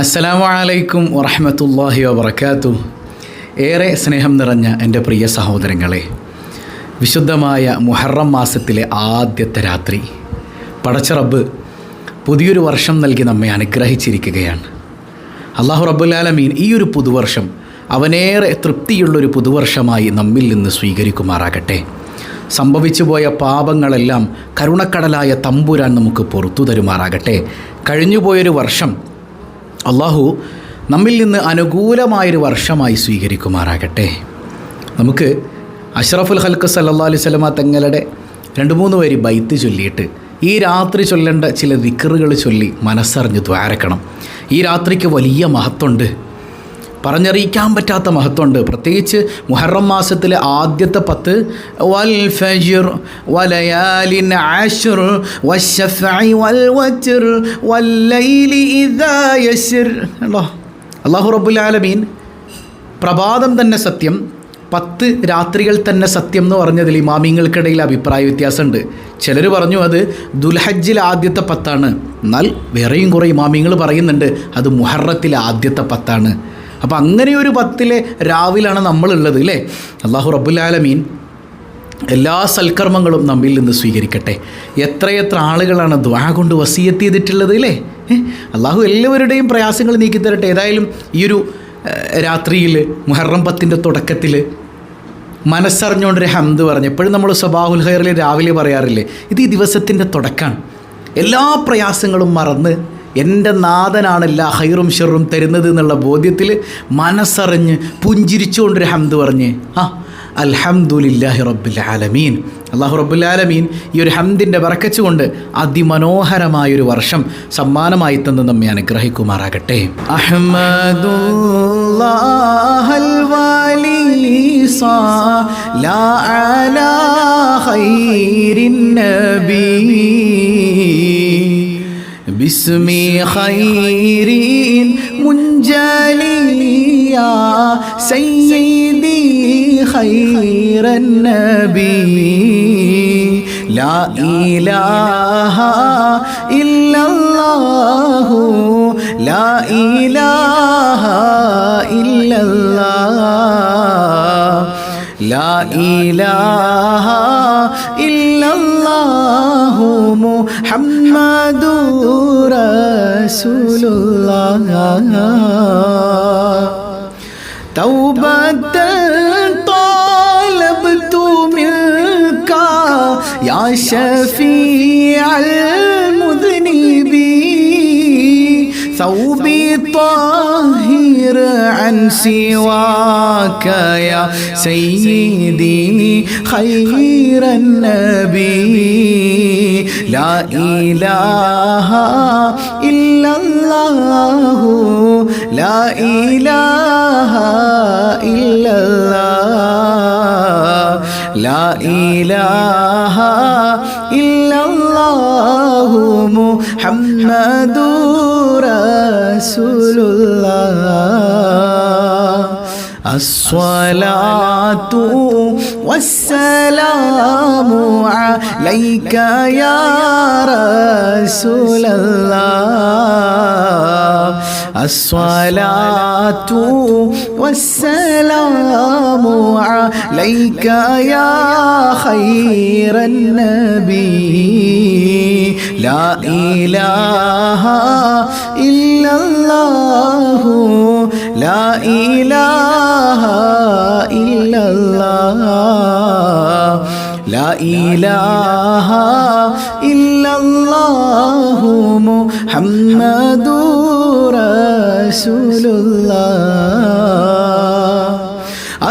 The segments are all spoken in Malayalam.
അസ്സലാമു അലൈക്കും വറഹമത്തല്ലാഹി വബർക്കാത്തു ഏറെ സ്നേഹം നിറഞ്ഞ എന്റെ പ്രിയ സഹോദരങ്ങളെ വിശുദ്ധമായ മുഹറം മാസത്തിലെ ആദ്യത്തെ രാത്രി. പടച്ചറബ് പുതിയൊരു വർഷം നൽകി നമ്മെ അനുഗ്രഹിച്ചിരിക്കുകയാണ്. അള്ളാഹു റബ്ബുലാലമീൻ ഈ ഒരു പുതുവർഷം അവനേറെ തൃപ്തിയുള്ളൊരു പുതുവർഷമായി നമ്മിൽ നിന്ന് സ്വീകരിക്കുമാറാകട്ടെ. സംഭവിച്ചു പോയ പാപങ്ങളെല്ലാം കരുണക്കടലായ തമ്പുരാൻ നമുക്ക് പുറത്തു തരുമാറാകട്ടെ. കഴിഞ്ഞുപോയൊരു വർഷം അള്ളാഹു നമ്മിൽ നിന്ന് അനുകൂലമായൊരു വർഷമായി സ്വീകരിക്കുമാറാകട്ടെ. നമുക്ക് അഷ്റഫുൽ ഹൽക്ക് സല്ലാ അലൈഹി സ്വലമ തങ്ങളുടെ രണ്ട് മൂന്ന് പേര് ബൈത്ത് ചൊല്ലിയിട്ട് ഈ രാത്രി ചൊല്ലേണ്ട ചില ദിക്കറുകൾ ചൊല്ലി മനസ്സറിഞ്ഞ് ദ്വാരക്കണം. ഈ രാത്രിക്ക് വലിയ മഹത്വമുണ്ട്. പറഞ്ഞറിയിക്കാൻ പറ്റാത്ത മഹത്വമുണ്ട്. പ്രത്യേകിച്ച് മുഹറം മാസത്തിലെ ആദ്യത്തെ പത്ത് വൽ ഫജിർ വലയാലിൻ ഇദാ അള്ളാഹു റബ്ബുൽ ആലമീൻ പ്രഭാതം തന്നെ സത്യം പത്ത് രാത്രികൾ തന്നെ സത്യം എന്ന് പറഞ്ഞതിൽ ഇമാമിങ്ങൾക്കിടയിൽ അഭിപ്രായ വ്യത്യാസമുണ്ട്. ചിലർ പറഞ്ഞു അത് ദുൽഹജ്ജിൽ ആദ്യത്തെ പത്താണ്. എന്നാൽ വേറെയും കുറേ ഇമാമിങ്ങൾ പറയുന്നുണ്ട് അത് മുഹറത്തിലെ ആദ്യത്തെ പത്താണ്. അപ്പോൾ അങ്ങനെ ഒരു പത്തിലെ രാവിലാണ് നമ്മളുള്ളത് അല്ലേ അള്ളാഹു റബ്ബുലാലമീൻ എല്ലാ സൽക്കർമ്മങ്ങളും നമ്മിൽ നിന്ന് സ്വീകരിക്കട്ടെ. എത്രയെത്ര ആളുകളാണ് ദ്വാ കൊണ്ട് വസീയത്ത് ചെയ്തിട്ടുള്ളത് അല്ലേ അള്ളാഹു എല്ലാവരുടെയും പ്രയാസങ്ങൾ നീക്കി തരട്ടെ ഏതായാലും ഈ ഒരു രാത്രിയിൽ മുഹറം പത്തിന്റെ തുടക്കത്തിൽ മനസ്സറിഞ്ഞുകൊണ്ടൊരു ഹംദ് പറഞ്ഞു എപ്പോഴും നമ്മൾ സബാഹുൽ ഹൈറിൽ രാവിലെ പറയാറില്ലേ ഇത് ഈ ദിവസത്തിന്റെ തുടക്കമാണ് എല്ലാ പ്രയാസങ്ങളും മറന്ന് എന്റെ നാഥനാണ് എല്ലാ ഹൈറും ഷെറും തരുന്നത് എന്നുള്ള ബോധ്യത്തിൽ മനസ്സറിഞ്ഞ് പുഞ്ചിരിച്ചുകൊണ്ടൊരു ഹംദ് പറഞ്ഞ് ആ അൽഹംദുലില്ലാഹി റബ്ബുൽ ആലമീൻ. അള്ളാഹു റബ്ബുൽ ആലമീൻ ഈ ഒരു ഹംദിന്റെ വറക്കച്ചുകൊണ്ട് അതിമനോഹരമായൊരു വർഷം സമ്മാനമായി തന്ന് നമ്മെ അനുഗ്രഹിക്കുമാറാകട്ടെ. അഹമ്മദുല്ലാഹൽ باسم خير منجلي يا سيدي خير النبي. لا إله إلا الله لا إله إلا الله. لا إله إلا الله محمد رسول الله. توبة طالبت منك يا شفيع المذنبين. ثوبي طاهر عن سواك يا سيدي خير النبي. لا إله إلا الله لا إله إلا الله. لا إله إلا الله محمد رسول الله الصلاة والسلام عليك يا رسول الله الصلاة والسلام عليك يا خير النبي. لا إله إلا الله. لا إله إلا الله. لا إله إلا الله محمد رسول الله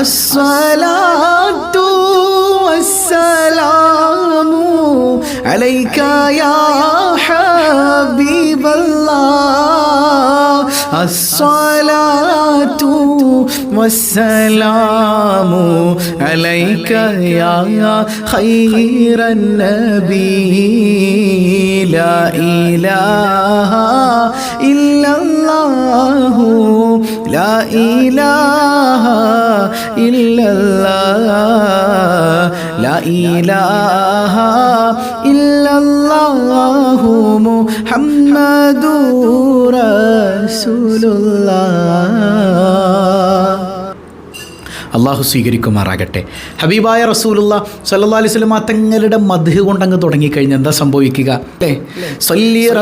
الصلاة والسلام الصلاة والسلام عليك يا خير النبي. لا إله إلا الله. لا إله illallah. La ilaha illallah Muhammadur Rasulullah. അള്ളാഹു സ്വീകരിക്കുമാറാകട്ടെ. ഹബീബായ റസൂലുള്ള സല്ലാ അലൈഹി സ്വലമ തങ്ങളുടെ മധു കൊണ്ട് അങ്ങ് തുടങ്ങിക്കഴിഞ്ഞാൽ എന്താ സംഭവിക്കുക? സയ്യിദ്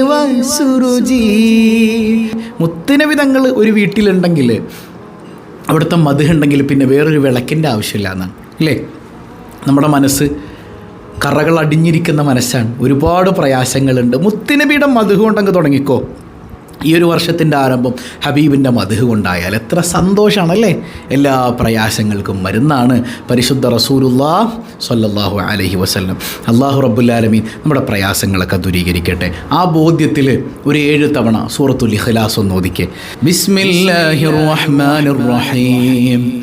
വൻസുരുചി മുത്തനബി തങ്ങൾ ഒരു വീട്ടിലുണ്ടെങ്കിൽ അവിടുത്തെ മധുണ്ടെങ്കിൽ പിന്നെ വേറൊരു വിളക്കിന്റെ ആവശ്യമില്ല എന്നാണ് അല്ലേ നമ്മുടെ മനസ്സ് കറകൾ അടിഞ്ഞിരിക്കുന്ന മനസ്സാണ്. ഒരുപാട് പ്രയാസങ്ങളുണ്ട്. മുത്തനബിയുടെ മധു കൊണ്ടങ്ങ് തുടങ്ങിക്കോ. ഈ ഒരു വർഷത്തിന്റെ ആരംഭം ഹബീബിന്റെ മധു കൊണ്ടായാൽ എത്ര സന്തോഷമാണല്ലേ എല്ലാ പ്രയാസങ്ങൾക്കും മരുന്നാണ് പരിശുദ്ധ റസൂലുല്ലാ സല്ലാഹു അലഹി വസല്ലം. അള്ളാഹു റബ്ബുല്ലാലമീൻ നമ്മുടെ പ്രയാസങ്ങളൊക്കെ ദൂരീകരിക്കട്ടെ. ആ ബോധ്യത്തിൽ ഒരു ഏഴ് തവണ സൂറത്തുൽ ഇഖ്ലാസ് ഒന്ന് ബിസ്മില്ലാഹിർ റഹ്മാനിർ റഹീം.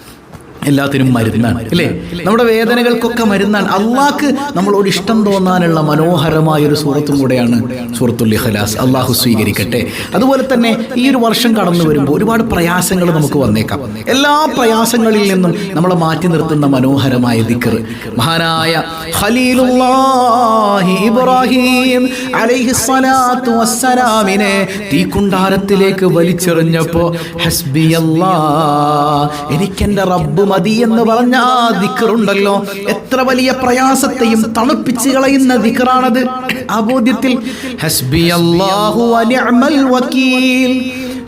എല്ലാത്തിനും മരുന്നാണ് അല്ലേ നമ്മുടെ വേദനകൾക്കൊക്കെ മരുന്നാണ്. അള്ളാഹ്ക്ക് നമ്മളോട് ഇഷ്ടം തോന്നാനുള്ള മനോഹരമായ ഒരു സുഹൃത്തും കൂടെയാണ് സൂറത്തുൽ ഇഖ്ലാസ്. അള്ളാഹു സ്വീകരിക്കട്ടെ. അതുപോലെ തന്നെ ഈ ഒരു വർഷം കടന്നു വരുമ്പോൾ ഒരുപാട് പ്രയാസങ്ങൾ നമുക്ക് വന്നേക്കാം. എല്ലാ പ്രയാസങ്ങളിൽ നിന്നും നമ്മളെ മാറ്റി നിർത്തുന്ന മനോഹരമായ ദിക്കർ മഹാനായ ഇബ്രാഹിം വസ്സലാമിനെ തീക്കുണ്ടാരത്തിലേക്ക് വലിച്ചെറിഞ്ഞപ്പോൾ ഹസ്ബിയല്ലാ എനിക്കെന്റെ റബ്ബ് മതി എന്ന് പറഞ്ഞ ആ ദിക്കറുണ്ടല്ലോ. എത്ര വലിയ പ്രയാസത്തെയും തണുപ്പിച്ച് കളയുന്ന ദിക്കറാണത്. ആ ബോധ്യത്തിൽ ഹസ്ബി അള്ളാഹു അനിഅമൽ വക്കീൽ.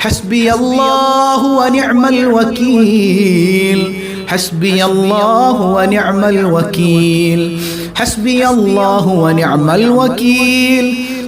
ഹസ്ബി അള്ളാഹു അനിഅമൽ വക്കീൽ. ഹസ്ബി അള്ളാഹു അനിഅമൽ വക്കീൽ. ഹസ്ബി അള്ളാഹു അനിഅമൽ വക്കീൽ.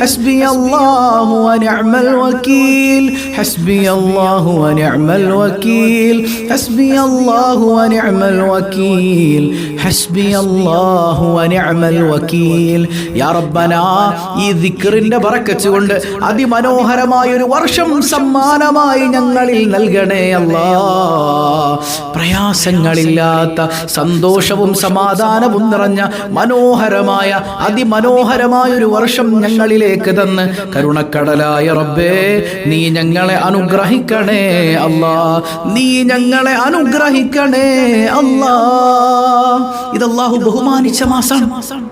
حسبي الله ونعم الوكيل حسبي الله ونعم الوكيل حسبي الله ونعم الوكيل حسبي الله ونعم الوكيل يا ربنا ഈ ദിക്റിന്റെ ബറക്കത്ത് കൊണ്ട് അതിമനോഹരമായ ഒരു വർഷം സമ്മാനമായി ഞങ്ങളിൽ നൽകണേ അല്ലാ പ്രയാസങ്ങളില്ലാത്ത സന്തോഷവും സമാധാനവും നിറഞ്ഞ മനോഹരമായ അതിമനോഹരമായ ഒരു വർഷം ഞങ്ങളിലേക്ക് തന്ന് കരുണക്കടലായ റബ്ബേ നീ ഞങ്ങളെ അനുഗ്രഹിക്കണേ അല്ലാ. നീ ഞങ്ങളെ അനുഗ്രഹിക്കണേ അല്ലാ. ഇതല്ലാഹു ബഹുമാനിച്ച മാസമാണ്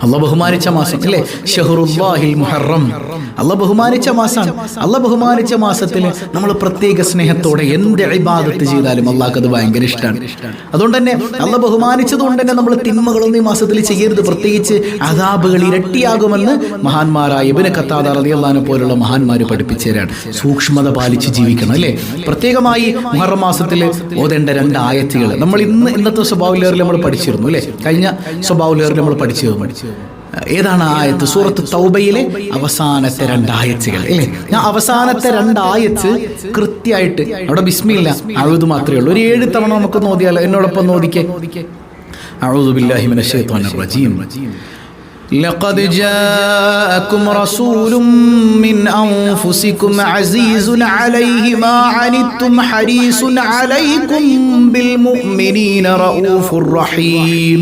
അല്ല ബഹുമാനിച്ച മാസം അല്ലേ? ഷഹറുല്ലാഹിൽ മുഹറം. അല്ല ബഹുമാനിച്ച മാസമാണ് അല്ല ബഹുമാനിച്ച മാസത്തിൽ നമ്മൾ പ്രത്യേക സ്നേഹത്തോടെ എന്ത് ഇബാദത്ത് ചെയ്താലും അള്ളാഹ് അത് ഭയങ്കര ഇഷ്ടമാണ് അതുകൊണ്ട് തന്നെ അല്ല ബഹുമാനിച്ചത് കൊണ്ട് തന്നെ നമ്മൾ തിന്മകളൊന്നും ഈ മാസത്തിൽ ചെയ്യരുത്. പ്രത്യേകിച്ച് അതാബുകൾ ഇരട്ടിയാകുമെന്ന് മഹാന്മാരായ ഇബിന് കത്താദ റളിയല്ലാഹു പോലുള്ള മഹാന്മാർ പഠിപ്പിച്ചു തരാണ്. സൂക്ഷ്മത പാലിച്ച് ജീവിക്കണം അല്ലേ? പ്രത്യേകമായി മുഹറം മാസത്തിൽ ഓതേണ്ട രണ്ട് ആയത്തുകൾ. നമ്മൾ ഇന്ന് ഇന്നത്തെ സ്വഭാവ ലേറിൽ നമ്മൾ പഠിച്ചിരുന്നു അല്ലേ? കഴിഞ്ഞ സ്വഭാവ ലേറിൽ നമ്മൾ പഠിച്ചിരുന്നു ഏതാണ് ആ ആയത്ത് സൂറത്ത് തൗബയിലെ അവസാനത്തെ രണ്ടായത്തുകൾ അല്ലേ ഞാൻ അവസാനത്തെ രണ്ടായത്ത് കൃത്യമായിട്ട് അവിടെ ബിസ്മില്ല അഴുതു മാത്രമേ ഉള്ളൂ ഒരു ഏഴ് തവണ നമുക്ക് നോദിയാലോ എന്നോടൊപ്പം നോദിക്കേ أعوذ بالله من الشيطان الرجيم لقد جاءكم رسول من أنفسكم عزيز عليه ما عنتم حريص عليكم بالمؤمنين رؤوف رحيم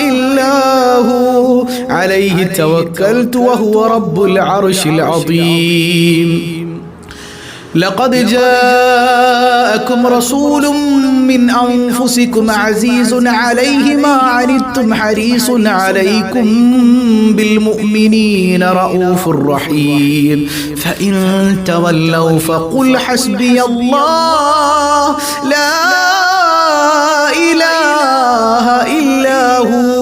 إلا هو. عليه توكلت وهو رب العرش العظيم. لقد جاءكم رسول من أنفسكم عزيز عليه ما عنتم حريص عليكم بالمؤمنين رؤوف رحيم. فإن تولوا فقل حسبي الله. لا إله Oh.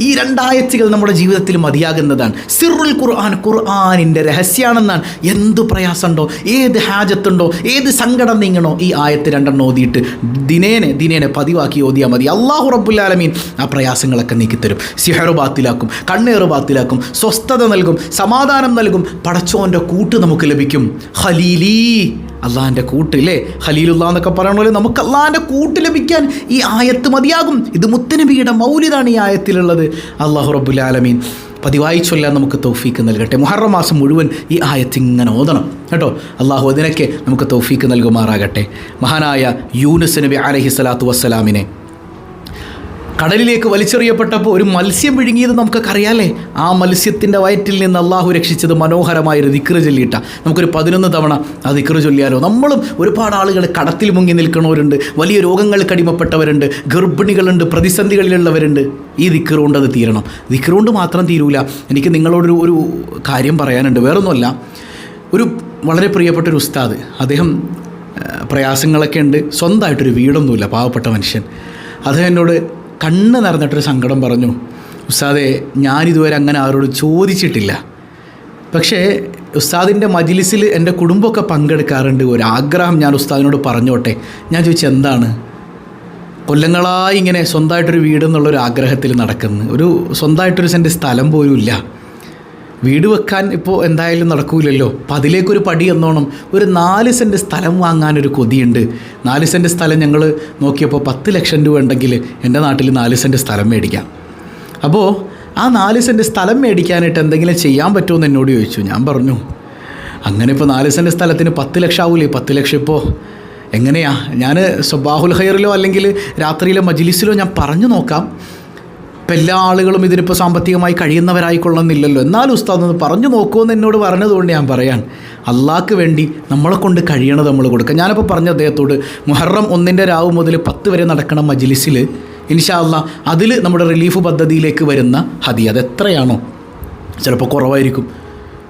ഈ രണ്ടായത്തുകൾ നമ്മുടെ ജീവിതത്തിൽ മതിയാകുന്നതാണ്. സിറുൽ ഖുർആൻ ഖുർആാനിന്റെ രഹസ്യമാണെന്നാണ് എന്ത് പ്രയാസമുണ്ടോ? ഏത് ഹാജത്തുണ്ടോ? ഏത് സങ്കടം നീങ്ങണോ? ഈ ആയത്ത് രണ്ടെണ്ണം ഓതിയിട്ട് ദിനേനെ ദിനേനെ പതിവാക്കി ഓതിയാൽ മതി. അള്ളാഹു റബ്ബുല്ലാലമീൻ ആ പ്രയാസങ്ങളൊക്കെ നീക്കിത്തരും. സിഹറു ബാത്തിലാക്കും കണ്ണേറ് ബാത്തിലാക്കും സ്വസ്ഥത നൽകും സമാധാനം നൽകും പടച്ചോന്റെ കൂട്ട് നമുക്ക് ലഭിക്കും. ഖലീലീ. അള്ളാഹിന്റെ കൂട്ട് ഇല്ലേ ഹലീലുള്ള എന്നൊക്കെ പറയണ പോലെ നമുക്ക് അള്ളാഹിന്റെ കൂട്ട് ലഭിക്കാൻ ഈ ആയത്ത് മതിയാകും. ഇത് മുത്തനബിയുടെ മൗലിതാണ് ഈ ആയത്തിലുള്ളത്. അള്ളാഹു റബുലാലമീൻ പതിവായി ചൊല്ലാൻ നമുക്ക് തൗഫീക്ക് നൽകട്ടെ. മുഹറം മാസം മുഴുവൻ ഈ ആയത്ത് ഇങ്ങനെ ഓതണം. കേട്ടോ? അള്ളാഹു അതിനൊക്കെ നമുക്ക് തൗഫീക്ക് നൽകുമാറാകട്ടെ. മഹാനായ യൂനുസ് നബി അലഹി സ്വലാത്തു വസ്സലാമിനെ കടലിലേക്ക് വലിച്ചെറിയപ്പെട്ടപ്പോൾ ഒരു മത്സ്യം വിഴുങ്ങിയത് നമുക്കൊക്കെ അറിയാലേ ആ മത്സ്യത്തിന്റെ വയറ്റിൽ നിന്ന് അള്ളാഹു രക്ഷിച്ചത് മനോഹരമായൊരു ദിക്കറ് ചൊല്ലിയിട്ട. നമുക്കൊരു പതിനൊന്ന് തവണ ആ ദിക്കറ് ചൊല്ലിയാലോ? നമ്മളും ഒരുപാട് ആളുകൾ കടത്തിൽ മുങ്ങി നിൽക്കുന്നവരുണ്ട് വലിയ രോഗങ്ങൾക്ക് അടിമപ്പെട്ടവരുണ്ട് ഗർഭിണികളുണ്ട് പ്രതിസന്ധികളിലുള്ളവരുണ്ട്. ഈ ദിക്കറുകൊണ്ട് അത് തീരണം. ദിക്കറുകൊണ്ട് മാത്രം തീരൂല. എനിക്ക് നിങ്ങളോടൊരു ഒരു കാര്യം പറയാനുണ്ട്. വേറൊന്നുമല്ല. ഒരു വളരെ പ്രിയപ്പെട്ട ഒരു ഉസ്താദ് അദ്ദേഹം പ്രയാസങ്ങളൊക്കെ ഉണ്ട്. സ്വന്തമായിട്ടൊരു വീടൊന്നുമില്ല പാവപ്പെട്ട മനുഷ്യൻ. അദ്ദേഹം എന്നോട് കണ്ണ് നിറഞ്ഞിട്ടൊരു സങ്കടം പറഞ്ഞു. ഉസ്താദെ ഞാനിതുവരെ അങ്ങനെ ആരോട് ചോദിച്ചിട്ടില്ല. പക്ഷേ ഉസ്താദിന്റെ മജിലിസിൽ എന്റെ കുടുംബമൊക്കെ പങ്കെടുക്കാറുണ്ട്. ഒരു ആഗ്രഹം ഞാൻ ഉസ്താദിനോട് പറഞ്ഞോട്ടെ. ഞാൻ ചോദിച്ചു എന്താണ്? കൊല്ലങ്ങളായി ഇങ്ങനെ സ്വന്തമായിട്ടൊരു വീടെന്നുള്ളൊരു ആഗ്രഹത്തിൽ നടക്കുന്നു. ഒരു സ്വന്തമായിട്ടൊരു സെന്റ് സ്ഥലം പോലും ഇല്ല. വീട് വെക്കാൻ ഇപ്പോൾ എന്തായാലും നടക്കൂലല്ലോ. അപ്പം അതിലേക്കൊരു പടി എന്നോണം. ഒരു നാല് സെന്റ് സ്ഥലം വാങ്ങാനൊരു കൊതിയുണ്ട്. നാല് സെന്റ് സ്ഥലം ഞങ്ങൾ നോക്കിയപ്പോൾ പത്ത് ലക്ഷം രൂപ ഉണ്ടെങ്കിൽ എന്റെ നാട്ടിൽ നാല് സെന്റ് സ്ഥലം മേടിക്കാം. അപ്പോൾ ആ നാല് സെന്റ് സ്ഥലം മേടിക്കാനായിട്ട് എന്തെങ്കിലും ചെയ്യാൻ പറ്റുമോ എന്ന് എന്നോട് ചോദിച്ചു. ഞാൻ പറഞ്ഞു അങ്ങനെ ഇപ്പോൾ നാല് സെന്റ് സ്ഥലത്തിന് പത്ത് ലക്ഷം ആവൂലേ? പത്ത് ലക്ഷം ഇപ്പോൾ എങ്ങനെയാ? ഞാൻ സ്വബാഹുൽ ഹയറിലോ അല്ലെങ്കിൽ രാത്രിയിലെ മജിലിസിലോ ഞാൻ പറഞ്ഞു നോക്കാം. ഇപ്പം എല്ലാ ആളുകളും ഇതിനിപ്പോൾ സാമ്പത്തികമായി കഴിയുന്നവരായിക്കൊള്ളുന്നില്ലല്ലോ. എന്നാലും ഉസ്താദ് ഒന്ന് പറഞ്ഞു നോക്കുമെന്ന് എന്നോട് പറഞ്ഞതുകൊണ്ട് ഞാൻ പറയാൻ അള്ളാഹ്ക്ക് വേണ്ടി നമ്മളെ കൊണ്ട് കഴിയണത് നമ്മൾ കൊടുക്കുക. ഞാനിപ്പോൾ പറഞ്ഞ അദ്ദേഹത്തോട് മുഹറം ഒന്നിന്റെ രാവ് മുതൽ പത്ത് വരെ നടക്കണം മജ്ലിസിൽ ഇൻഷാ അല്ല അതിൽ നമ്മുടെ റിലീഫ് പദ്ധതിയിലേക്ക് വരുന്ന ഹതി അത് എത്രയാണോ? ചിലപ്പോൾ കുറവായിരിക്കും.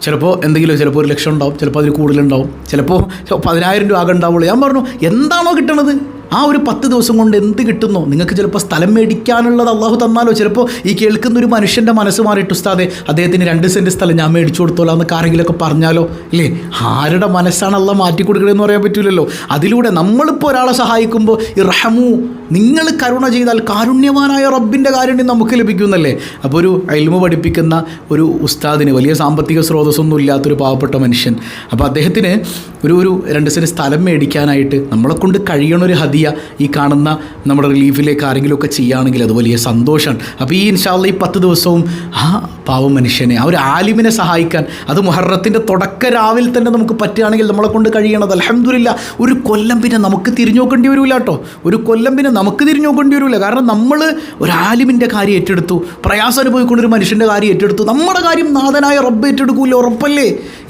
ചിലപ്പോൾ എന്തെങ്കിലും ചിലപ്പോൾ ഒരു ലക്ഷം ഉണ്ടാവും ചിലപ്പോൾ അതിൽ കൂടുതലുണ്ടാവും ചിലപ്പോൾ പതിനായിരം രൂപ ആകെ ഉണ്ടാവുള്ളൂ. ഞാൻ പറഞ്ഞു എന്താണോ കിട്ടണത്? ആ ഒരു പത്ത് ദിവസം കൊണ്ട് എന്ത് കിട്ടുന്നു? നിങ്ങൾക്ക് ചിലപ്പോൾ സ്ഥലം മേടിക്കാനുള്ളത് അള്ളാഹു തന്നാലോ? ചിലപ്പോൾ ഈ കേൾക്കുന്ന ഒരു മനുഷ്യന്റെ മനസ്സ് മാറിയിട്ട് ഉസ്താദെ അദ്ദേഹത്തിന് രണ്ട് സെന്റ് സ്ഥലം ഞാൻ മേടിച്ചു കൊടുത്തോളാം എന്നൊക്കെ ആരെങ്കിലുമൊക്കെ പറഞ്ഞാലോ? ഇല്ലേ? ആരുടെ മനസ്സാണ് അള്ളാഹ് മാറ്റി കൊടുക്കണമെന്ന് പറയാൻ പറ്റില്ലല്ലോ അതിലൂടെ നമ്മളിപ്പോൾ ഒരാളെ സഹായിക്കുമ്പോൾ ഈ റഹമു നിങ്ങൾ കരുണ ചെയ്താൽ കാരുണ്യവാനായ റബ്ബിന്റെ കാരുണ്യം നമുക്ക് ലഭിക്കുന്നല്ലേ? അപ്പോൾ ഒരു അയൽമ പഠിപ്പിക്കുന്ന ഒരു ഉസ്താദിന് വലിയ സാമ്പത്തിക സ്രോതസ്സൊന്നും ഇല്ലാത്തൊരു പാവപ്പെട്ട മനുഷ്യൻ. അപ്പോൾ അദ്ദേഹത്തിന് ഒരു ഒരു രണ്ട് സെന്റ് സ്ഥലം മേടിക്കാനായിട്ട് നമ്മളെ കൊണ്ട് കഴിയണ ഒരു ഹദിയ ഈ കാണുന്ന നമ്മുടെ റിലീഫിലേക്ക് ആരെങ്കിലുമൊക്കെ ചെയ്യുകയാണെങ്കിൽ അത് വലിയ സന്തോഷമാണ് അപ്പോൾ ഈ ഇൻഷാല്ല ഈ പത്ത് ദിവസവും ആ പാവം മനുഷ്യനെ ആ ഒരു ആലിമിനെ സഹായിക്കാൻ അത് മുഹറത്തിന്റെ തുടക്ക രാവിലെ തന്നെ നമുക്ക് പറ്റുകയാണെങ്കിൽ നമ്മളെ കൊണ്ട് കഴിയണത്. അലഹമില്ല ഒരു കൊല്ലം പിന്നെ നമുക്ക് തിരിഞ്ഞു നോക്കേണ്ടി വരില്ല കേട്ടോ. ഒരു കൊല്ലം പിന്നെ നമുക്ക് തിരിഞ്ഞു നോക്കേണ്ടി വരില്ല കാരണം നമ്മൾ ഒരു ആലിമിന്റെ കാര്യം ഏറ്റെടുത്തു പ്രയാസം ഒരു മനുഷ്യന്റെ കാര്യം ഏറ്റെടുത്തു. നമ്മുടെ കാര്യം നാഥനായ റബ്ബ് ഏറ്റെടുക്കൂല ഉറപ്പല്ലേ?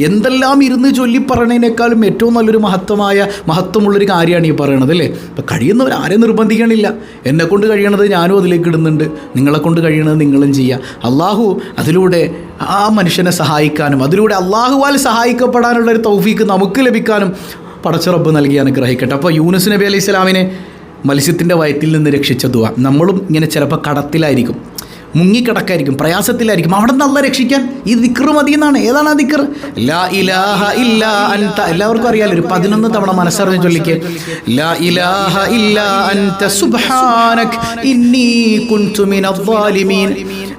എന്തെല്ലാം ഇരുന്ന് ചൊല്ലി പറയണതിനേക്കാളും ഏറ്റവും നല്ലൊരു മഹത്വമായ മഹത്വമുള്ളൊരു കാര്യമാണ് ഈ പറയണത് അല്ലേ? ഇപ്പം കഴിയുന്നവർ ആരെയും നിർബന്ധിക്കണില്ല. എന്നെ കൊണ്ട് കഴിയണത് ഞാനും അതിലേക്ക് ഇടുന്നുണ്ട്. നിങ്ങളെ കൊണ്ട് കഴിയണത് നിങ്ങളും ചെയ്യുക അള്ളാഹു അതിലൂടെ ആ മനുഷ്യനെ സഹായിക്കാനും അതിലൂടെ അള്ളാഹുവാൽ സഹായിക്കപ്പെടാനുള്ള ഒരു തൗഫീക്ക് നമുക്ക് ലഭിക്കാനും പടച്ചുറപ്പ് നൽകി അനുഗ്രഹിക്കട്ടെ. അപ്പോൾ യൂനുസ് നബി അലൈഹി സ്വലാമിനെ മത്സ്യത്തിന്റെ വയറ്റിൽ നിന്ന് രക്ഷിച്ച ദുവ നമ്മളും ഇങ്ങനെ ചിലപ്പോൾ കടത്തിലായിരിക്കും. മുങ്ങിക്കിടക്കായിരിക്കും പ്രയാസത്തിലായിരിക്കും. അവിടെ നിന്ന് അല്ല രക്ഷിക്കാൻ ഈ ദിക്റ് മതി എന്നാണ് ഏതാണ് ആ ദിക്കർ ലാ ഇലാഹ ഇല്ല അൻത. എല്ലാവർക്കും അറിയാലോ ഒരു പതിനൊന്ന് തവണ മനസ്സറിഞ്ഞ് ചൊല്ലിക്ക്. ലാ ഇലാഹ ഇല്ല അൻത. സുബ്ഹാനക്. ഇന്നി കുൻതു മിനൽ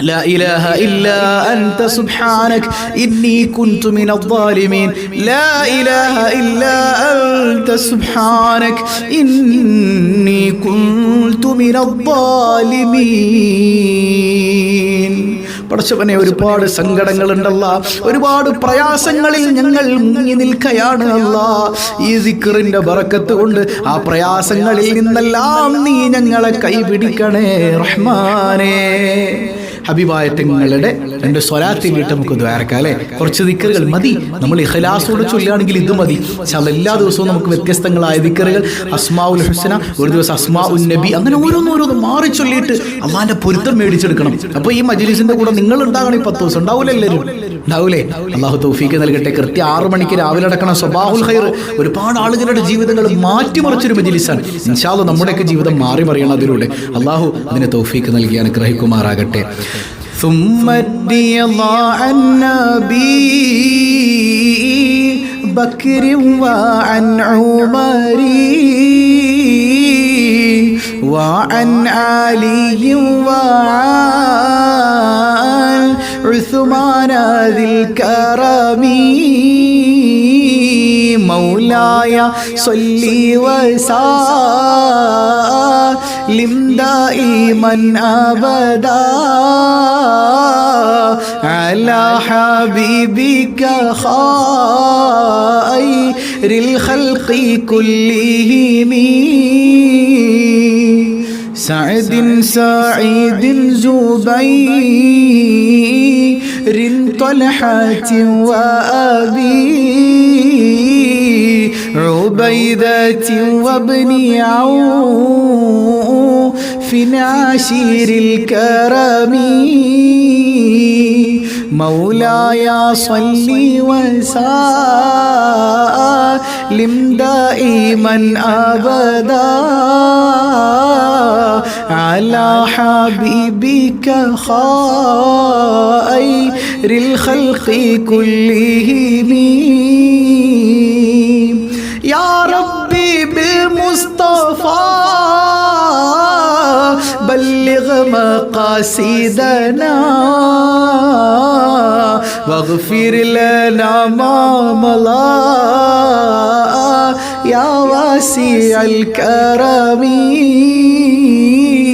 لا إله إلا أنت سبحانك إني كنت من الظالمين لا إله إلا أنت سبحانك إني كنت من الظالمين പടച്ചവനെ ഒരുപാട് സങ്കടങ്ങളുണ്ടല്ല ഒരുപാട് പ്രയാസങ്ങളിൽ ഞങ്ങൾ മുങ്ങി നിൽക്കയാണ് അല്ല ഈ സിക്കറിന്റെ ബറക്കത്ത് കൊണ്ട് ആ പ്രയാസങ്ങളിൽ നിന്നെല്ലാം നീ ഞങ്ങളെ കൈപിടിക്കണേ റഹ്മാനേ ഹബീബായ തെങ്ങളുടെ രണ്ട് സ്വലാത്തിലിട്ട് നമുക്ക് ദ്വാരക്കാം അല്ലെ? കുറച്ച് ദിക്കറുകൾ മതി. നമ്മൾ ഇഖലാസോട് ചൊല്ലുകയാണെങ്കിൽ ഇത് മതി. പക്ഷെ എല്ലാ ദിവസവും നമുക്ക് വ്യത്യസ്തങ്ങളായ ദിക്കറുകൾ. അസ്മാ ഉൽ ഹുസന ഒരു ദിവസം അസ്മാ ഉൻ നബി അങ്ങനെ ഓരോന്നും ഓരോന്നും മാറി ചൊല്ലിയിട്ട് അള്ളാന്റെ പൊരുത്തം മേടിച്ചെടുക്കണം. അപ്പോൾ ഈ മജ്ലിസിന്റെ കൂടെ നിങ്ങൾ ഉണ്ടാകണം ഈ പത്ത് ദിവസം. ഉണ്ടാവില്ല എല്ലാവരും ഉണ്ടാവൂലേ അള്ളാഹു തൗഫീക്ക് നൽകട്ടെ കൃത്യം ആറ് മണിക്ക് രാവിലെ അടക്കണം സ്വബാഹുൽ ഖൈർ ഒരുപാട് ആളുകളുടെ ജീവിതങ്ങൾ മാറ്റിമറിച്ചൊരു മജ്ലിസാണ് ഇൻഷാല് നമ്മുടെയൊക്കെ ജീവിതം മാറി മറിയണം അതിലൂടെ അള്ളാഹു അതിന് തൗഫീക്ക് നൽകി അനുഗ്രഹിക്കുമാറാകട്ടെ ثم الرضا عن نبي بكر وعن عمر وعن علي وعن عثمان ذي الكرم. مولاي صلي وسلم دائما أبدا على حبيبك خير الخلق كلهم. سعد سعيد زبير طلحة وأبي عبيدة وابن عوف عشير الكرم. مولاي صل وسلم دائما أبدا. على حبيبك خير الخلق كلهم. يا ربي بالمصطفى بلغ مقاصدنا واغفر لنا ما مضى. يا واسع الكرم.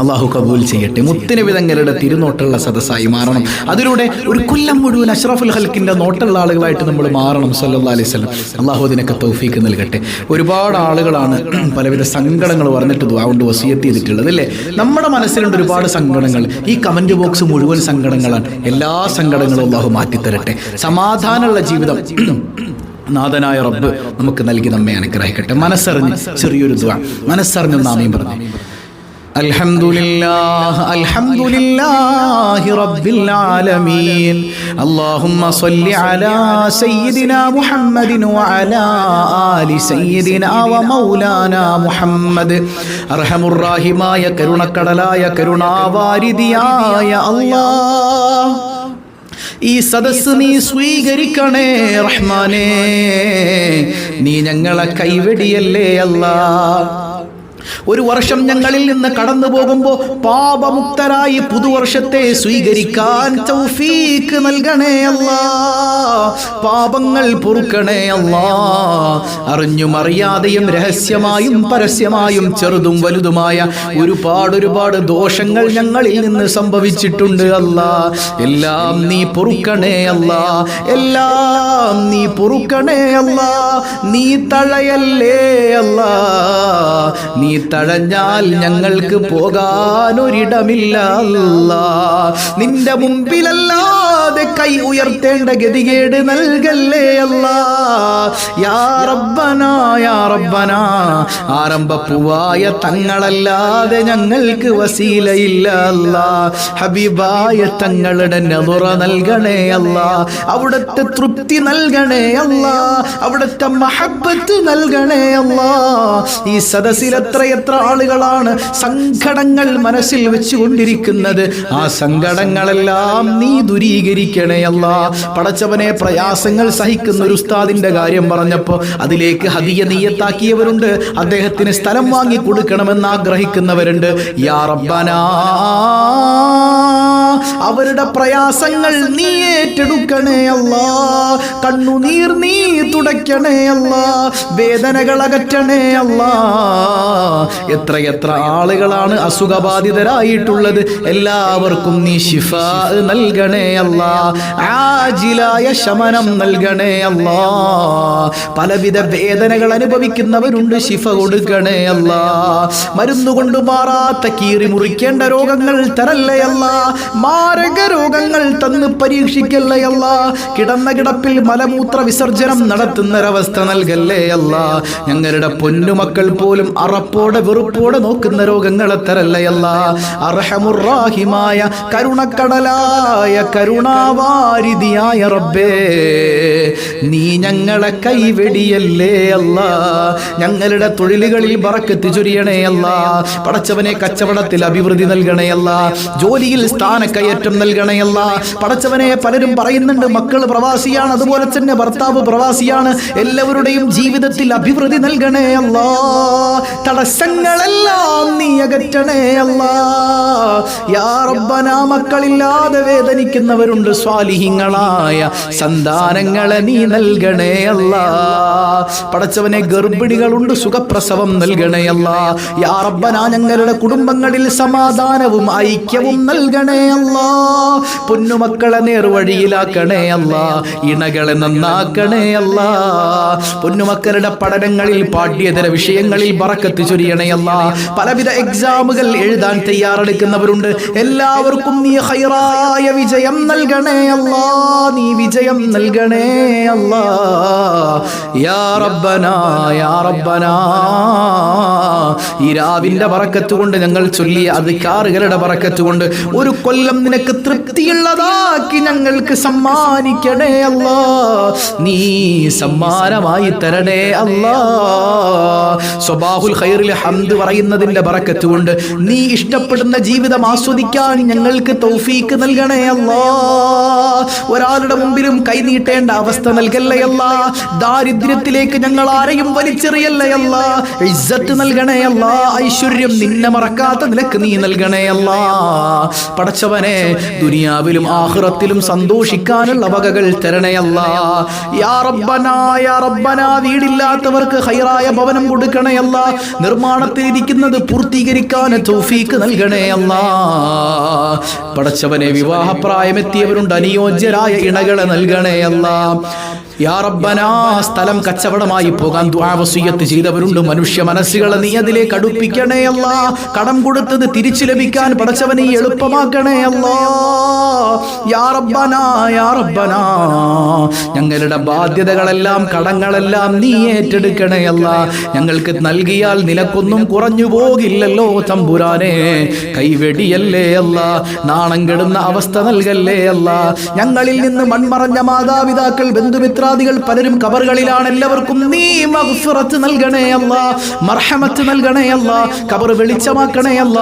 അള്ളാഹു കബൂൽ ചെയ്യട്ടെ. മുത്തിന് വിധങ്ങളുടെ തിരുനോട്ടുള്ള സദസ്സായി മാറണം. അതിലൂടെ ഒരു കൊല്ലം മുഴുവൻ അഷ്റഫുൽ ഹൽക്കിന്റെ നോട്ടുള്ള ആളുകളായിട്ട് നമ്മൾ മാറണം സല്ലാ അലൈഹി സ്വലം അള്ളാഹു അതിനൊക്കെ തൗഫീക്ക് നൽകട്ടെ. ഒരുപാട് ആളുകളാണ് പലവിധ സങ്കടങ്ങൾ പറഞ്ഞിട്ട് അതുകൊണ്ട് വസീയത്ത് ചെയ്തിട്ടുള്ളത് അല്ലേ? നമ്മുടെ മനസ്സിലുണ്ട് ഒരുപാട് സങ്കടങ്ങൾ. ഈ കമന്റ് ബോക്സ് മുഴുവൻ സങ്കടങ്ങളാണ്. എല്ലാ സങ്കടങ്ങളും അള്ളാഹു മാറ്റിത്തരട്ടെ. സമാധാനമുള്ള ജീവിതം നാഥനായ റബ്ബ് നമുക്ക് നൽകി നമ്മെ അനുഗ്രഹിക്കട്ടെ. മനസ്സറിഞ്ഞ് ചെറിയൊരു ദ്വാ മനസ്സറിഞ്ഞ് നാമയും പറഞ്ഞു. الحمد لله الحمد لله رب العالمين اللهم صل على سيدنا محمد وعلى آل سيدنا ومولانا محمد أرحم الراحمايا كرنا كدلايا كرنا وارديايا الله ഈ സദസ് നീ സ്വീകരിക്കണേ റഹ്മാനേ നീ ഞങ്ങളെ കൈവെടിയല്ലേ അല്ലാ ഒരു വർഷം ഞങ്ങളിൽ നിന്ന് കടന്നു പോകുമ്പോൾ പാപമുക്തരായി പുതുവർഷത്തെ സ്വീകരിക്കാൻ തൗഫീക്ക് നൽകണേ അല്ലാ. പാപങ്ങൾ പൊറുക്കണേ അല്ലാ. അറിഞ്ഞും അറിയാതെയും രഹസ്യമായും പരസ്യമായും ചെറുതും വലുതുമായ ഒരുപാട് ഒരുപാട് ദോഷങ്ങൾ ഞങ്ങളിൽ നിന്ന് സംഭവിച്ചിട്ടുണ്ട് അല്ല. എല്ലാം നീ പൊറുക്കണേ അല്ല. എല്ലാം നീ പൊറുക്കണേ അല്ല. നീ തഴയല്ലേ അല്ല. നീ തഴഞ്ഞാൽ ഞങ്ങൾക്ക് പോകാനൊരിടമില്ല നിന്റെ നിന്റെ മുമ്പിലല്ലാതെ കൈ ഉയർത്തേണ്ട ഗതികേട് നൽകല്ലേ അല്ലാ? യാ റബ്ബനാ യാ റബ്ബന. ആരംഭപ്പൂവായ തങ്ങളല്ലാതെ ഞങ്ങൾക്ക് വസീലയില്ല അല്ലാ. ഹബീബായ തങ്ങളുടെ നെതുറ നൽകണേ അല്ല. അവിടുത്തെ തൃപ്തി നൽകണേ അല്ല. അവിടുത്തെ മഹബത്ത് നൽകണേ അല്ല. ഈ സദസ്സിൽ എത്ര എത്ര ആളുകളാണ് സങ്കടങ്ങൾ മനസ്സിൽ വെച്ചുകൊണ്ടിരിക്കുന്നത്. ആ സങ്കടങ്ങളെല്ലാം നീ ദുരീകരിക്കണേ അല്ല. പടച്ചവനെ പ്രയാസങ്ങൾ സഹിക്കുന്ന ഒരു ഉസ്താദിന്റെ കാര്യം പറഞ്ഞപ്പോൾ അതിലേക്ക് ഹതിയ നീയത്താക്കിയവരുണ്ട് അദ്ദേഹത്തിന് സ്ഥലം വാങ്ങി കൊടുക്കണമെന്ന് ആഗ്രഹിക്കുന്നവരുണ്ട്. യാ റബ്ബനാ. അവരുടെ പ്രയാസങ്ങൾ നീ ഏറ്റെടുക്കണേ അല്ല. കണ്ണുനീർ നീ തുടയ്ക്കണേ അല്ല. വേദനകൾ അകറ്റണേ അല്ല. എത്ര എത്ര ആളുകളാണ് അസുഖബാധിതരായിട്ടുള്ളത്. എല്ലാവർക്കും നീ ശിഫ നൽകണേ അല്ല. ആജിലായ ശമനം നൽകണേ അല്ല. പലവിധ വേദനകൾ അനുഭവിക്കുന്നവരുണ്ട് ശിഫ കൊടുക്കണേ അല്ല. മരുന്നുകൊണ്ട് മാറാത്ത കീറി മുറിക്കേണ്ട രോഗങ്ങൾ തരല്ലേ അല്ല. മാരക രോഗങ്ങൾ തന്ന് പരീക്ഷിക്കല്ലേ അല്ല? കിടന്ന കിടപ്പിൽ മലമൂത്ര വിസർജനം നടത്തുന്നൊരവസ്ഥ നൽകല്ലേ അല്ല? ഞങ്ങളുടെ പൊന്നുമക്കൾ പോലും അറപ്പോടെ വെറുപ്പോടെ നോക്കുന്ന രോഗങ്ങളെ തരല്ലേ അല്ല? അർഹമുറാഹിമായ കരുണക്കടലായ കരുണാവാരിതിയായ റബ്ബേ നീ ഞങ്ങളെ കൈവെടിയല്ലേ അല്ല? ഞങ്ങളുടെ തൊഴിലുകളിൽ ബറക്കത്ത് ചൊരിയണേ പടച്ചവനെ കച്ചവടത്തിൽ അഭിവൃദ്ധി നൽകണേ അല്ല? ജോലിയിൽ സ്ഥാനക്കയറ്റം നൽകണേ നൽകണയല്ല പടച്ചവനെ പലരും പറയുന്നുണ്ട് മക്കൾ പ്രവാസിയാണ് അതുപോലെ തന്നെ ഭർത്താവ് പ്രവാസിയാണ്. എല്ലാവരുടെയും ജീവിതത്തിൽ അഭിവൃദ്ധി നൽകണേ അല്ല. തടസ്സങ്ങളെല്ലാം നീ അകറ്റണേ അല്ല. യാ മക്കളില്ലാതെ വേദനിക്കുന്നവരുണ്ട് സ്വാലിഹിങ്ങളായ സന്താനങ്ങളെ നീ നൽകണേ അല്ല. പടച്ചവനെ ഗർഭിണികളുണ്ട് സുഖപ്രസവം നൽകണേ അല്ല. യാ ഞങ്ങളുടെ കുടുംബങ്ങളിൽ സമാധാനവും ഐക്യവും നൽകണേ അല്ല. പൊന്നുമക്കളെ നേർവഴിയിലാക്കണേ അല്ല ഇണകളെ നന്നാക്കണേ അല്ല പൊന്നുമക്കളുടെ പഠനങ്ങളിൽ പാഠ്യേതര വിഷയങ്ങളിൽ ബറക്കത്ത് ചൊരിയണേ അല്ല. പലവിധ എക്സാമുകൾ എഴുതാൻ തയ്യാറെടുക്കുന്നവരുണ്ട്. എല്ലാവർക്കും നീ ഹൈറായ വിജയം നൽകണേ അല്ല നീ വിജയം നൽകണേ അല്ല. യാ യാ ഈ രാവിന്റെ പറക്കത്തുകൊണ്ട് ഞങ്ങൾ ചൊല്ലിയ അധികാറുകളുടെ പറക്കത്തുകൊണ്ട് ഒരു കൊല്ലം നിനക്ക് തൃപ്തിയുള്ളതാക്കി ഞങ്ങൾക്ക് സമ്മാനിക്കണേ അല്ല. നീ സമ്മാനമായി തരണേ അല്ല. സ്വബാഹുൽ ഖൈറിൽ ഹംദ് പറയുന്നതിന്റെ ബറക്കത്ത് കൊണ്ട് നീ ഇഷ്ടപ്പെടുന്ന ജീവിതം ആസ്വദിക്കാൻ ഞങ്ങൾക്ക് തൗഫീക്ക് നൽകണേ അല്ല. ഒരാളുടെ മുമ്പിലും കൈ നീട്ടേണ്ട അവസ്ഥ നൽകല്ലയല്ല ദാരിദ്ര്യത്തിലേക്ക് ഞങ്ങൾ ആരെയും വലിച്ചെറിയല്ലയല്ല ഇജ്ജത്ത് ഇസ്സത്ത് നൽകണേ അല്ല. ഐശ്വര്യം നിന്നെ മറക്കാത്ത നിലയ്ക്ക് നീ നൽകണേ അല്ല. പടച്ചവനെ ദുനിയാവിലും ആഹ്റത്തിലും സന്തോഷിക്കാനുള്ള വകകൾ തരണയല്ല. യാ റബ്ബനാ യാ റബ്ബനാ വീടില്ലാത്തവർക്ക് ഹൈറായ ഭവനം കൊടുക്കണയല്ല. നിർമ്മാണത്തിൽ ഇരിക്കുന്നത് പൂർത്തീകരിക്കാൻ തൗഫീക്ക് നൽകണേയല്ല. പടച്ചവനെ വിവാഹപ്രായമെത്തിയവരുണ്ട് അനുയോജ്യരായ ഇണകളെ നൽകണേയല്ല. സ്ഥലം കച്ചവടമായി പോകാൻ ദ്വാവസീയത്ത് ചെയ്തവരുണ്ട്. മനുഷ്യ മനസ്സുകളെ നീ അതിലേക്ക് അടുപ്പിക്കണേ അല്ല. കടം കൊടുത്തത് തിരിച്ചു ലഭിക്കാൻ പടച്ചവനെ എളുപ്പമാക്കണേ അല്ല. യാ റബ്ബനാ യാ റബ്ബനാ. ഞങ്ങളുടെ ബാധ്യതകളെല്ലാം കടങ്ങളെല്ലാം നീ ഏറ്റെടുക്കണേ അല്ല. ഞങ്ങൾക്ക് നൽകിയാൽ നിനക്കൊന്നും കുറഞ്ഞു പോകില്ലല്ലോ തമ്പുരാനെ. കൈവെടിയല്ലേ അല്ല. നാണം കെടുന്ന അവസ്ഥ നൽകല്ലേ അല്ല. ഞങ്ങളിൽ നിന്ന് മൺമറഞ്ഞ മാതാപിതാക്കൾ ബന്ധുമിത്രാദികൾ പലരും കബറുകളിലാണ് എല്ലാവർക്കും നീ മഗ്ഫിറത്ത് നൽകണേ അല്ല മർഹമത്ത് നൽകണേ അല്ല കബർ വെളിച്ചമാക്കണേ അല്ല.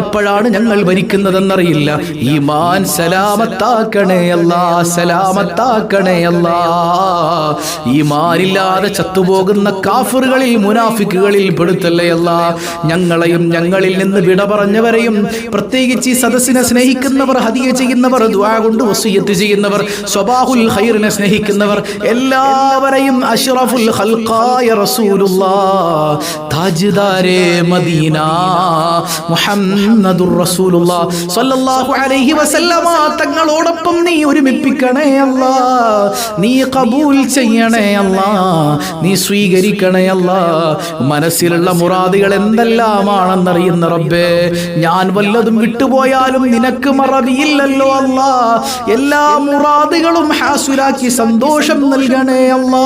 എപ്പോഴാണ് ഞങ്ങൾ ഭരിക്കുന്നതെന്നറിയില്ല. ഈമാൻ സലാമത്താക്കണേ അല്ല സലാമത്താക്കണേ അല്ല. ഈമാനില്ലാതെ ചത്തുപോകുന്ന കാഫറുകളിൽ മുനാഫിക്കുകളിൽ പെടുത്തല്ലേ അല്ല. ഞങ്ങളെയും ഞങ്ങളിൽ നിന്ന് വിട പറഞ്ഞവരെയും പ്രത്യേകിച്ച് ഈ സദസ്സിനെ സ്നേഹിക്കുന്നവർ ഹദിയ ചെയ്യുന്നവർ ദ്വാ കൊണ്ട് വസൂയത്ത് ചെയ്യുന്നവർ സ്വബാഹുൽ ഖൈറിനെ സ്നേഹിക്കുന്നവർ എല്ലാവരെയും അഷ്റഫുൽ ഖൽഖായ റസൂലുള്ളാ താജ്ദാരെ മദീന മുഹമ്മദുർ റസൂലുള്ളാ. സ്വല്ലല്ലാഹു അലൈഹി വസല്ലമ തങ്ങളോടൊപ്പം നീ ഒരുമിപ്പിക്കണേ അല്ലാ. നീ കബൂൽ ചെയ്യണേ അല്ലാ. നീ സ്വീകരിക്കണേ അല്ലാ. മനസ്സിലുള്ള മുറാദുകൾ എന്തെല്ലാമാണെന്നറിയുന്ന റബ്ബേ ഞാൻ വല്ലതും വിട്ടുപോയാലും നിനക്ക് മറവിയില്ലല്ലോ അല്ലാ. എല്ലാ മുറാദുകളും ഹാസുലാക്കി സന്തോഷം നൽകണേ അല്ലാ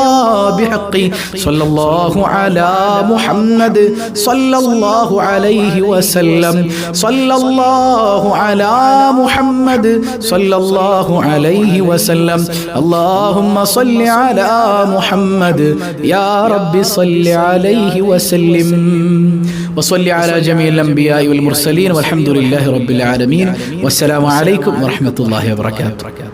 ബിഹഖി സ്വല്ലല്ലാഹു അലാ മുഹമ്മദ് സ്വല്ലല്ലാഹു അലൈഹി വസല്ലം സ്വല്ലല്ലാഹു അലാ മുഹമ്മദ് സ്വല്ലല്ലാഹു അലൈഹി വസല്ലം اللهم صل على محمد يا رب صل عليه وسلم وصل على جميع الأنبياء والمرسلين والحمد لله رب العالمين والسلام عليكم ورحمة الله وبركاته